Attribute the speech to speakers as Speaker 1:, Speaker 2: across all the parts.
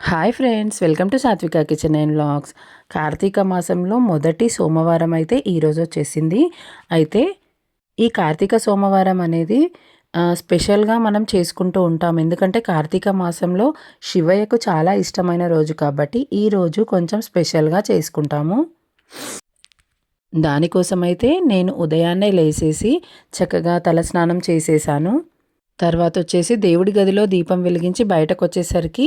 Speaker 1: Hi friends welcome to Satvika kitchen and vlogs. Karthika మాసంలో మొదటి సోమవారం అయితే ఈరోజు వచ్చేసింది. అయితే ఈ కార్తీక సోమవారం అనేది స్పెషల్గా మనం చేసుకుంటూ ఉంటాం. ఎందుకంటే కార్తీక మాసంలో శివయ్యకు చాలా ఇష్టమైన రోజు కాబట్టి ఈ రోజు కొంచెం స్పెషల్గా చేసుకుంటాము. దానికోసమైతే నేను ఉదయాన్నే లేచేసి చక్కగా తలస్నానం చేసేసాను. తర్వాత వచ్చేసి దేవుడి గదిలో దీపం వెలిగించి బయటకు వచ్చేసరికి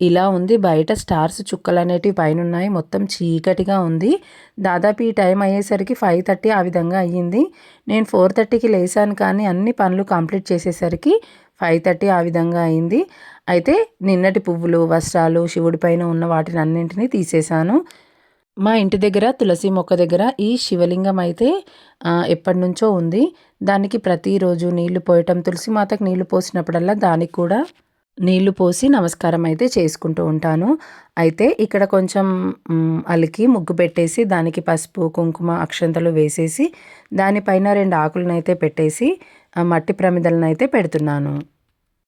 Speaker 1: ఇలా ఉంది. బయట స్టార్స్ చుక్కలు అనేటివి పైన ఉన్నాయి మొత్తం చీకటిగా ఉంది. దాదాపు ఈ టైం అయ్యేసరికి ఫైవ్ థర్టీ ఆ విధంగా అయ్యింది. నేను ఫోర్ థర్టీకి లేసాను కానీ అన్ని పనులు కంప్లీట్ చేసేసరికి ఫైవ్ థర్టీ ఆ విధంగా అయింది అయితే నిన్నటి పువ్వులు వస్త్రాలు శివుడి పైన ఉన్న వాటిని అన్నింటినీ తీసేశాను మా ఇంటి దగ్గర తులసి మొక్క దగ్గర ఈ శివలింగం అయితే ఎప్పటి నుంచో ఉంది. దానికి ప్రతిరోజు నీళ్ళు పోయటం తులసి మాతకు నీళ్ళు పోసినప్పుడల్లా దానికి కూడా నీళ్ళు పోసి నమస్కారం అయితే చేసుకుంటూ ఉంటాను. అయితే ఇక్కడ కొంచెం అలికి ముగ్గు పెట్టేసి దానికి పసుపు కుంకుమ అక్షంతలు వేసేసి దానిపైన రెండు ఆకులను అయితే పెట్టేసి మట్టి ప్రమిదలను అయితే పెడుతున్నాను.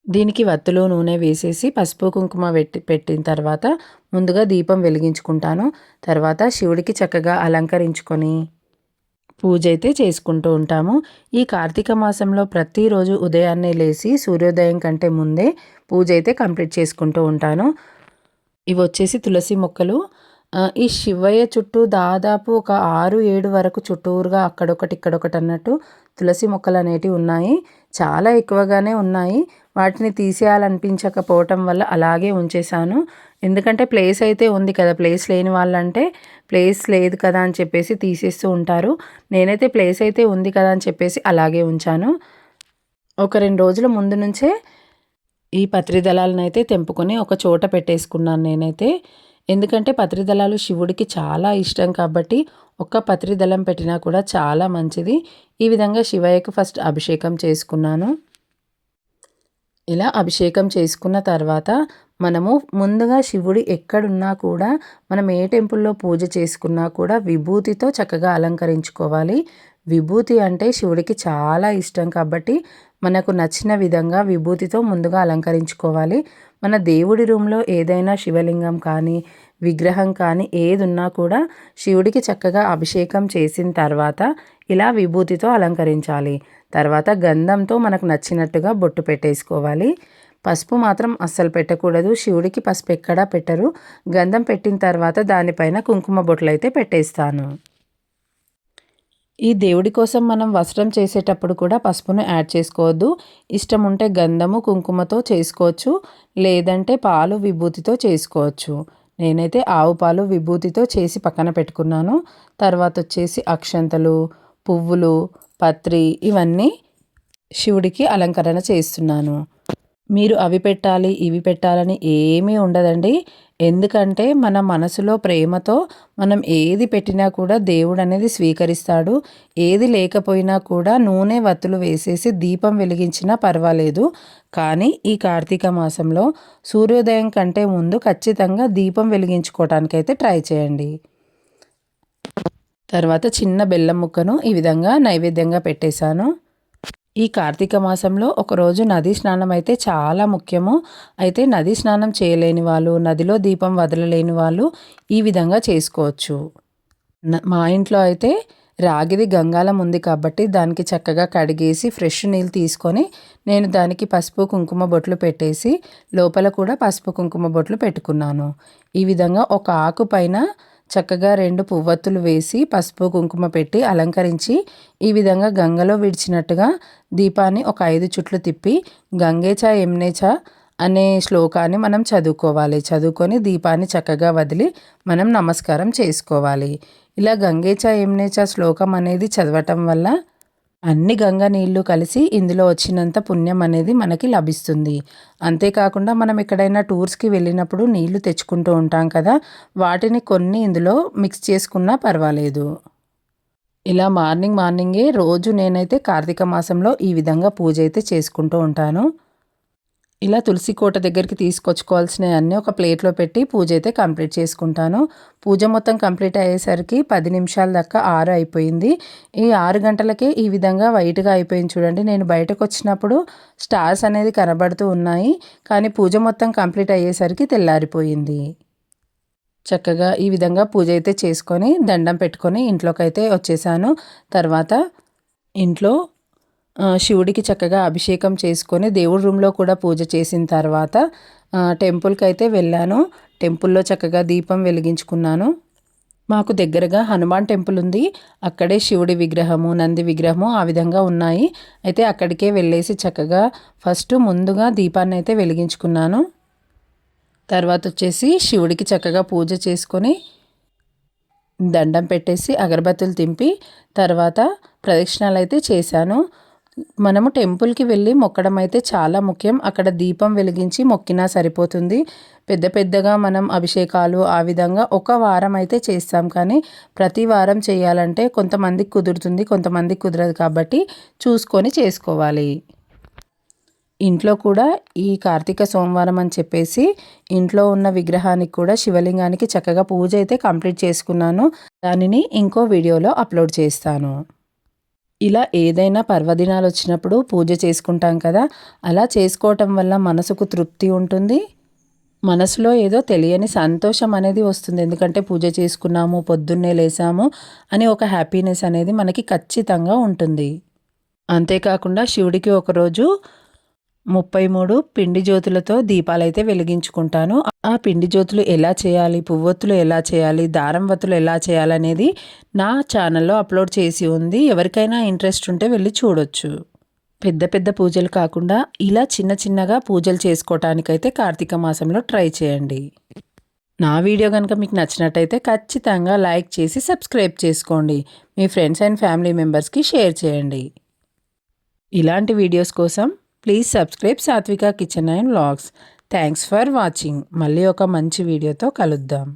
Speaker 1: దీనికి వత్తులో నూనె వేసేసి పసుపు కుంకుమ పెట్టి పెట్టిన తర్వాత ముందుగా దీపం వెలిగించుకుంటాను. తర్వాత శివుడికి చక్కగా అలంకరించుకొని పూజ అయితే చేసుకుంటూ ఉంటాము. ఈ కార్తీక మాసంలో ప్రతిరోజు ఉదయాన్నే లేచి సూర్యోదయం కంటే ముందే పూజ అయితే కంప్లీట్ చేసుకుంటూ ఉంటాను. ఇవి వచ్చేసి తులసి మొక్కలు. ఈ శివయ్య చుట్టూ దాదాపు ఒక ఆరు ఏడు వరకు చుట్టూరుగా అక్కడొకటి ఇక్కడొకటి అన్నట్టు తులసి మొక్కలు అనేటివి ఉన్నాయి. చాలా ఎక్కువగానే ఉన్నాయి. వాటిని తీసేయాలనిపించకపోవటం వల్ల అలాగే ఉంచేశాను. ఎందుకంటే ప్లేస్ అయితే ఉంది కదా ప్లేస్ లేని వాళ్ళంటే ప్లేస్ లేదు కదా అని చెప్పేసి తీసేస్తూ ఉంటారు. నేనైతే ప్లేస్ అయితే ఉంది కదా అని చెప్పేసి అలాగే ఉంచాను. ఒక రెండు రోజుల ముందు నుంచే ఈ పత్రి దళాలను అయితే తెంపుకొని ఒక చోట పెట్టేసుకున్నాను నేనైతే. ఎందుకంటే పత్రిదళాలు శివుడికి చాలా ఇష్టం కాబట్టి ఒక్క పత్రిదళం పెట్టినా కూడా చాలా మంచిది. ఈ విధంగా శివయ్యకు ఫస్ట్ అభిషేకం చేసుకున్నాను. ఇలా అభిషేకం చేసుకున్న తర్వాత మనము ముందుగా శివుడు ఎక్కడున్నా కూడా మనం ఏ టెంపుల్లో పూజ చేసుకున్నా కూడా విభూతితో చక్కగా అలంకరించుకోవాలి. విభూతి అంటే శివుడికి చాలా ఇష్టం కాబట్టి మనకు నచ్చిన విధంగా విభూతితో ముందుగా అలంకరించుకోవాలి. మన దేవుడి రూమ్లో ఏదైనా శివలింగం కానీ విగ్రహం కానీ ఏది ఉన్నా కూడా శివుడికి చక్కగా అభిషేకం చేసిన తర్వాత ఇలా విభూతితో అలంకరించాలి. తర్వాత గంధంతో మనకు నచ్చినట్టుగా బొట్టు పెట్టేసుకోవాలి. పసుపు మాత్రం అస్సలు పెట్టకూడదు. శివుడికి పసుపు ఎక్కడా పెట్టరు. గంధం పెట్టిన తర్వాత దానిపైన కుంకుమ బొట్లు అయితే పెట్టేస్తాను. ఈ దేవుడి కోసం మనం వస్త్రం చేసేటప్పుడు కూడా పసుపును యాడ్ చేసుకోవద్దు. ఇష్టం ఉంటే గంధము కుంకుమతో చేసుకోవచ్చు. లేదంటే పాలు విభూతితో చేసుకోవచ్చు. నేనైతే ఆవు పాలు విభూతితో చేసి పక్కన పెట్టుకున్నాను. తర్వాత వచ్చేసి అక్షంతలు పువ్వులు పత్రి ఇవన్నీ శివుడికి అలంకరణ చేస్తున్నాను. మీరు అవి పెట్టాలి ఇవి పెట్టాలని ఏమీ ఉండదండి. ఎందుకంటే మన మనసులో ప్రేమతో మనం ఏది పెట్టినా కూడా దేవుడు అనేది స్వీకరిస్తాడు. ఏది లేకపోయినా కూడా నూనె వత్తులు వేసేసి దీపం వెలిగించినా పర్వాలేదు. కానీ ఈ కార్తీక మాసంలో సూర్యోదయం కంటే ముందు ఖచ్చితంగా దీపం వెలిగించుకోవటానికైతే ట్రై చేయండి. తర్వాత చిన్న బెల్లం ముక్కను ఈ విధంగా నైవేద్యంగా పెట్టేశాను. ఈ కార్తీక మాసంలో ఒకరోజు నది స్నానం అయితే చాలా ముఖ్యము. అయితే నది స్నానం చేయలేని వాళ్ళు నదిలో దీపం వదలలేని వాళ్ళు ఈ విధంగా చేసుకోవచ్చు. న- మా ఇంట్లో అయితే రాగిది గంగాలం ఉంది కాబట్టి దానికి చక్కగా కడిగేసి ఫ్రెష్ నీళ్ళు తీసుకొని నేను దానికి పసుపు కుంకుమ బొట్లు పెట్టేసి లోపల కూడా పసుపు కుంకుమ బొట్లు పెట్టుకున్నాను. ఈ విధంగా ఒక ఆకు పైన చక్కగా రెండు పువ్వత్తులు వేసి పసుపు కుంకుమ పెట్టి అలంకరించి ఈ విధంగా గంగలో విడిచినట్టుగా దీపాన్ని ఒక ఐదు చుట్లు తిప్పి గంగేచ యమునేచ అనే శ్లోకాన్ని మనం చదువుకోవాలి. చదువుకొని దీపాన్ని చక్కగా వదిలి మనం నమస్కారం చేసుకోవాలి. ఇలా గంగేచ యమునేచ శ్లోకం అనేది చదవటం వల్ల అన్ని గంగ నీళ్ళు కలిసి ఇందులో వచ్చినంత పుణ్యం అనేది మనకి లభిస్తుంది. అంతేకాకుండా మనం ఎక్కడైనా టూర్స్కి వెళ్ళినప్పుడు నీళ్ళు తెచ్చుకుంటూ ఉంటాం కదా వాటిని కొన్ని ఇందులో మిక్స్ చేసుకున్నా పర్వాలేదు. ఇలా మార్నింగ్ మార్నింగే రోజు నేనైతే కార్తీక మాసంలో ఈ విధంగా పూజ అయితే చేసుకుంటూ ఉంటాను. ఇలా తులసి కోట దగ్గరికి తీసుకొచ్చుకోవాల్సినవి అన్నీ ఒక ప్లేట్లో పెట్టి పూజ అయితే కంప్లీట్ చేసుకుంటాను. పూజ మొత్తం కంప్లీట్ అయ్యేసరికి పది నిమిషాల దాకా ఆరు అయిపోయింది. ఈ ఆరు గంటలకే ఈ విధంగా వైట్గా అయిపోయింది చూడండి. నేను బయటకు వచ్చినప్పుడు స్టార్స్ అనేది కనబడుతూ ఉన్నాయి. కానీ పూజ మొత్తం కంప్లీట్ అయ్యేసరికి తెల్లారిపోయింది. చక్కగా ఈ విధంగా పూజ అయితే చేసుకొని దండం పెట్టుకొని ఇంట్లోకి అయితే వచ్చేసాను. తర్వాత ఇంట్లో శివుడికి చక్కగా అభిషేకం చేసుకొని దేవుడి రూమ్లో కూడా పూజ చేసిన తర్వాత టెంపుల్కి అయితే వెళ్ళాను. టెంపుల్లో చక్కగా దీపం వెలిగించుకున్నాను. మాకు దగ్గరగా హనుమాన్ టెంపుల్ ఉంది. అక్కడే శివుడి విగ్రహము నంది విగ్రహము ఆ విధంగా ఉన్నాయి. అయితే అక్కడికే వెళ్ళేసి చక్కగా ఫస్ట్ ముందుగా దీపాన్ని అయితే వెలిగించుకున్నాను. తర్వాత వచ్చేసి శివుడికి చక్కగా పూజ చేసుకొని దండం పెట్టేసి అగరబత్తులు తింపి తర్వాత ప్రదక్షిణాలు అయితే చేశాను. మనము టెంపుల్కి వెళ్ళి మొక్కడం అయితే చాలా ముఖ్యం. అక్కడ దీపం వెలిగించి మొక్కినా సరిపోతుంది. పెద్ద పెద్దగా మనం అభిషేకాలు ఆ విధంగా ఒక వారం అయితే చేస్తాం. కానీ ప్రతి వారం చేయాలంటే కొంతమందికి కుదురుతుంది కొంతమందికి కుదరదు కాబట్టి చూసుకొని చేసుకోవాలి. ఇంట్లో కూడా ఈ కార్తీక సోమవారం అని చెప్పేసి ఇంట్లో ఉన్న విగ్రహానికి కూడా శివలింగానికి చక్కగా పూజ అయితే కంప్లీట్ చేసుకున్నాను. దానిని ఇంకో వీడియోలో అప్లోడ్ చేస్తాను. ఇలా ఏదైనా పర్వదినాలు వచ్చినప్పుడు పూజ చేసుకుంటాం కదా అలా చేసుకోవటం వల్ల మనసుకు తృప్తి ఉంటుంది? మనసులో ఏదో తెలియని సంతోషం అనేది వస్తుంది. ఎందుకంటే పూజ చేసుకున్నాము పొద్దున్నే లేసాము అని ఒక హ్యాపీనెస్ అనేది మనకి ఖచ్చితంగా ఉంటుంది. అంతేకాకుండా శివుడికి ఒకరోజు ముప్పై మూడు పిండి జ్యోతులతో దీపాలైతే వెలిగించుకుంటాను. ఆ పిండి జ్యోతులు ఎలా చేయాలి? పువ్వొత్తులు ఎలా చేయాలి? దారం వత్తులు ఎలా చేయాలనేది నా ఛానల్లో అప్లోడ్ చేసి ఉంది. ఎవరికైనా ఇంట్రెస్ట్ ఉంటే వెళ్ళి చూడొచ్చు. పెద్ద పెద్ద పూజలు కాకుండా ఇలా చిన్న చిన్నగా పూజలు చేసుకోవటానికైతే కార్తీక మాసంలో ట్రై చేయండి. నా వీడియో కనుక మీకు నచ్చినట్టయితే ఖచ్చితంగా లైక్ చేసి సబ్స్క్రైబ్ చేసుకోండి. మీ ఫ్రెండ్స్ అండ్ ఫ్యామిలీ మెంబర్స్కి షేర్ చేయండి. ఇలాంటి వీడియోస్ కోసం please subscribe Satvika kitchen and vlogs thanks for watching మళ్ళీ ఒక మంచి వీడియోతో కలుద్దాం.